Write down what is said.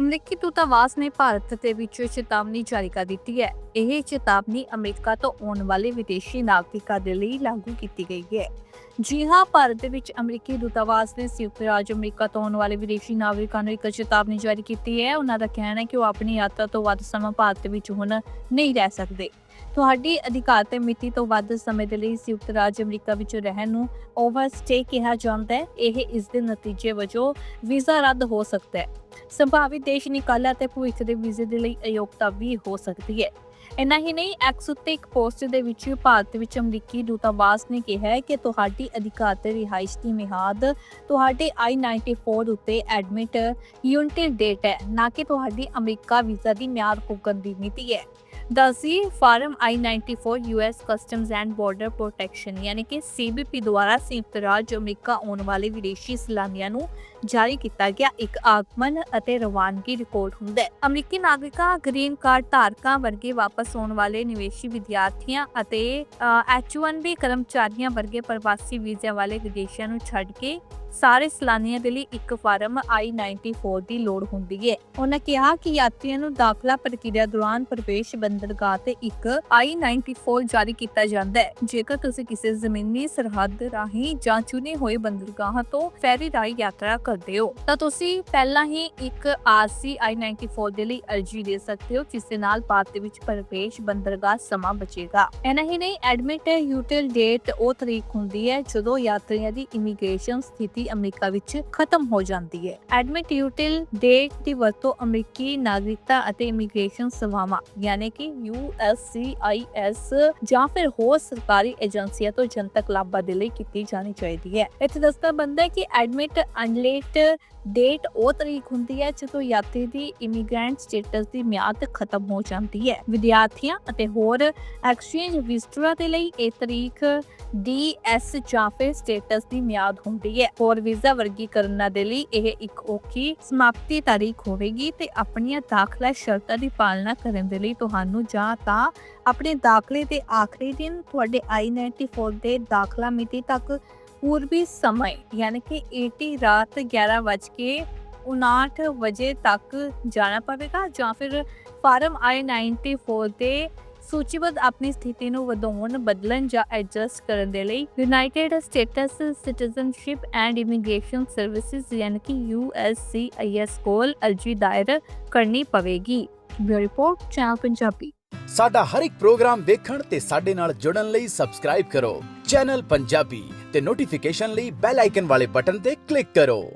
ਅਮਰੀਕੀ ਦੂਤਾਵਾਸ ਨੇ ਭਾਰਤ ਦੇ ਵਿੱਚ ਚੇਤਾਵਨੀ ਜਾਰੀ ਕਰ ਦਿੱਤੀ ਹੈ। ਇਹ ਚੇਤਾਵਨੀ ਅਮਰੀਕਾ ਤੋਂ ਆਉਣ ਵਾਲੇ ਵਿਦੇਸ਼ੀ ਨਾਗਰਿਕਾਂ ਦੇ ਲਈ ਲਾਗੂ ਕੀਤੀ ਗਈ ਹੈ। ਜੀ ਹਾਂ, ਭਾਰਤ ਦੇ ਵਿੱਚ ਅਮਰੀਕੀ ਦੂਤਾਵਾਸ ਨੇ ਸੰਯੁਕਤ ਰਾਜ ਅਮਰੀਕਾ ਤੋਂ ਆਉਣ ਵਾਲੇ ਵਿਦੇਸ਼ੀ ਨਾਗਰਿਕਾਂ ਨੂੰ ਇੱਕ ਚੇਤਾਵਨੀ ਜਾਰੀ ਕੀਤੀ ਹੈ। ਉਹਨਾਂ ਦਾ ਕਹਿਣਾ ਹੈ ਕਿ ਉਹ ਆਪਣੀ ਯਾਤਰਾ ਤੋਂ ਵੱਧ ਸਮਾਂ ਭਾਰਤ ਵਿੱਚ ਹੁਣ ਨਹੀਂ ਰਹਿ ਸਕਦੇ। ਤੁਹਾਡੀ ਅਧਿਕਾਰ ਤੇ ਮਿਤੀ ਤੋਂ ਵੱਧ ਸਮੇਂ ਦੇ ਲਈ ਸੰਯੁਕਤ ਰਾਜ ਅਮਰੀਕਾ ਵਿੱਚ ਰਹਿਣ ਨੂੰ ਓਵਰਸਟੇ ਕਿਹਾ ਜਾਂਦਾ ਹੈ। ਇਹ ਇਸ ਦੇ ਨਤੀਜੇ ਵਜੋਂ ਵੀਜ਼ਾ ਰੱਦ ਹੋ ਸਕਦਾ ਹੈ। ਸੰਭਾਵਿਤ ਦੇਸ਼ ਨਿਕਾਲਾ ਅਤੇ ਭਵਿੱਖ ਦੇ ਵੀਜ਼ੇ ਦੇ ਲਈ ਅਯੋਗਤਾ ਵੀ ਹੋ ਸਕਦੀ ਹੈ। ਇੰਨਾ ਹੀ ਨਹੀਂ ਐਕਸ ਉੱਤੇ ਇੱਕ ਪੋਸਟ ਦੇ ਵਿੱਚ ਭਾਰਤ ਵਿੱਚ ਅਮਰੀਕੀ ਦੂਤਾਵਾਸ ਨੇ ਕਿਹਾ ਹੈ ਕਿ ਤੁਹਾਡੀ ਅਧਿਕਾਰਤ ਰਿਹਾਇਸ਼ ਦੀ ਮਿਆਦ ਤੁਹਾਡੇ I-94 ਉੱਤੇ ਐਡਮਿਟ ਯੂਨਿਟ ਡੇਟ ਹੈ, ਨਾ ਕਿ ਤੁਹਾਡੀ ਅਮਰੀਕਾ ਵੀਜ਼ਾ ਦੀ ਮਿਆਦ ਪੁੱਗਣ ਦੀ ਮਿਤੀ ਹੈ। ਦਸੀ form I-94 US customs and border protection ਯਾਨੀ ਕਿ CBP ਦੁਆਰਾ ਸੰਯੁਕਤ ਰਾਜ ਅਮਰੀਕਾ ਆਉਣ ਵਾਲੇ ਵਿਦੇਸ਼ੀ ਸੈਲਾਨੀਆਂ ਨੂੰ ਜਾਰੀ ਕੀਤਾ ਗਿਆ ਇੱਕ ਆਗਮਨ ਅਤੇ ਰਵਾਨਗੀ ਰਿਪੋਰਟ ਹੁੰਦਾ ਹੈ। ਅਮਰੀਕੀ ਨਾਗਰਿਕਾਂ, ਗ੍ਰੀਨ ਕਾਰਡ ਧਾਰਕਾਂ ਵਰਗੇ ਵਾਪਸ ਆਉਣ ਵਾਲੇ ਨਿਵੇਸ਼ੀ ਵਿਦਿਆਰਥੀਆਂ ਅਤੇ H1B ਕਰਮਚਾਰੀਆਂ ਵਰਗੇ ਪ੍ਰਵਾਸੀ ਵੀਜ਼ਾ ਵਾਲੇ ਵਿਦੇਸ਼ੀਆਂ ਨੂੰ ਛੱਡ ਕੇ ਸਾਰੇ ਸੈਲਾਨੀਆਂ ਦੇ ਲਈ ਇੱਕ ਫਾਰਮ I-94 ਦੀ ਲੋੜ ਹੁੰਦੀ ਹੈ ਉਹਨਾਂ ਕਿਹਾ ਕਿ ਯਾਤਰੀਆਂ ਨੂੰ ਦਾਖਲਾ ਪ੍ਰਕਿਰਿਆ ਦੌਰਾਨ ਪ੍ਰਵੇਸ਼ ਬੰਦਰਗਾਹ ਤੇ ਇੱਕ I-94 ਜਾਰੀ ਕੀਤਾ ਜਾਂਦਾ ਹੈ। ਜੇਕਰ ਤੁਸੀਂ ਕਿਸੇ ਜ਼ਮੀਨੀ ਸਰਹੱਦ ਰਾਹੀਂ ਜਾਂ ਚੁਣੇ ਹੋਏ ਬੰਦਰਗਾਹ ਤੋਂ ਫੈਰੀ ਰਾਹੀਂ ਯਾਤਰਾ ਕਰਦੇ ਹੋ, ਤਾਂ ਤੁਸੀਂ ਪਹਿਲਾਂ ਹੀ ਇੱਕ ਆਰਸੀ I-94 ਦੇ ਲਈ ਅਰਜ਼ੀ ਦੇ ਸਕਦੇ ਹੋ, ਜਿਸ ਦੇ ਨਾਲ ਭਾਰਤ ਵਿੱਚ ਪ੍ਰਵੇਸ਼ ਬੰਦਰਗਾਹ ਸਮਾਂ ਬਚੇਗਾ। ਇਹਨਾਂ ਹੀ ਨਹੀਂ ਐਡਮਿਟ ਯੂਟਿਲ ਡੇਟ ਉਹ ਤਰੀਕ ਹੁੰਦੀ ਹੈ ਜਦੋਂ ਯਾਤਰੀਆਂ ਦੀ ਇਮੀਗ੍ਰੇਸ਼ਨ ਸਥਿਤੀ ਅਮਰੀਕਾ ਵਿੱਚ ਖਤਮ ਹੋ ਜਾਂਦੀ ਹੈ। ਐਡਮਿਟ ਯੂਟਿਲ ਡੇਟ ਦੀ ਵਰਤੋਂ ਅਮਰੀਕੀ ਨਾਗਰਿਕਤਾ ਅਤੇ ਇਮੀਗ੍ਰੇਸ਼ਨ ਸੇਵਾਵਾਂ, ਯਾਨੀ ਕਿ USCIS ਜਾਂ ਫਿਰ ਹੋਰ ਸਰਕਾਰੀ ਏਜੰਸੀਆਂ ਤੋਂ ਜਨਤਕ ਲਾਭਾਂ ਦੇ ਲਈ ਕੀਤੀ ਜਾਣੀ ਚਾਹੀਦੀ ਹੈ। ਇੱਥੇ ਦੱਸਣਾ ਬੰਦਾ ਕਿ ਐਡਮਿਟ ਅਨਲੇਟ ਡੇਟ ਉਹ ਤਰੀਕ ਹੁੰਦੀ ਹੈ ਜਦੋਂ ਯਾਤਰੀ ਦੀ ਇਮੀਗ੍ਰੈਂਟ ਸਟੇਟਸ ਦੀ ਮਿਆਦ ਖਤਮ ਹੋ ਜਾਂਦੀ ਹੈ। ਵਿਦਿਆਰਥੀਆਂ ਅਤੇ ਹੋਰ ਐਕਸਚੇਂਜ ਵਿਜ਼ਟਰਾਂ ਦੇ ਲਈ ਇਹ ਤਰੀਕ ਡੀਐਸ ਜਾਂ ਸਟੇਟਸ ਦੀ ਮਿਆਦ ਹੁੰਦੀ ਹੈ। ਹੋਰ ਵੀਜ਼ਾ ਵਰਗੀਕਰਨਾਂ ਦੇ ਲਈ ਇਹ ਇੱਕ ਔਖੀ ਸਮਾਪਤੀ ਤਾਰੀਖ ਹੋਵੇਗੀ ਤੇ ਆਪਣੀਆਂ ਦਾਖਲਾ ਸ਼ਰਤਾਂ ਦੀ ਪਾਲਣਾ ਕਰਨ ਦੇ ਲਈ ਤੁਹਾਨੂੰ ਜਾਂ ਤਾਂ ਆਪਣੇ ਦਾਖਲੇ ਦੇ ਆਖਰੀ ਦਿਨ ਤੁਹਾਡੇ I-94 ਦੇ ਦਾਖਲਾ ਮਿਤੀ ਤੱਕ ਪੂਰਬੀ ਸਮੇਂ, ਯਾਨੀ ਕਿ 80 ਰਾਤ 11:59 ਵਜੇ ਤੱਕ ਜਾਣਾ ਪਵੇਗਾ ਜਾਂ ਫਿਰ ਫਾਰਮ I-94 ਸੂਚੀਬੱਧ ਆਪਣੀ ਸਥਿਤੀ ਨੂੰ ਵਧਾਉਣ, ਬਦਲਣ ਜਾਂ ਐਡਜਸਟ ਕਰਨ ਦੇ ਲਈ United States citizenship and immigration services ਯਾਨੀ ਕਿ USCIS ਕੋਲ ਅਰਜ਼ੀ ਦਾਇਰ ਕਰਨੀ ਪਵੇਗੀ। Bureau report, channel Punjabi. ਸਾਡਾ ਹਰ ਇੱਕ ਪ੍ਰੋਗਰਾਮ ਵੇਖਣ ਤੇ ਸਾਡੇ ਨਾਲ ਜੁੜਨ ਲਈ ਸਬਸਕ੍ਰਾਈਬ ਕਰੋ। ਚੈਨਲ ਪੰਜਾਬੀ ਤੇ ਨੋਟੀਫਿਕੇਸ਼ਨ ਲਈ ਬੈਲ ਆਈਕਨ ਵਾਲੇ ਬਟਨ ਤੇ ਕਲਿੱਕ ਕਰੋ।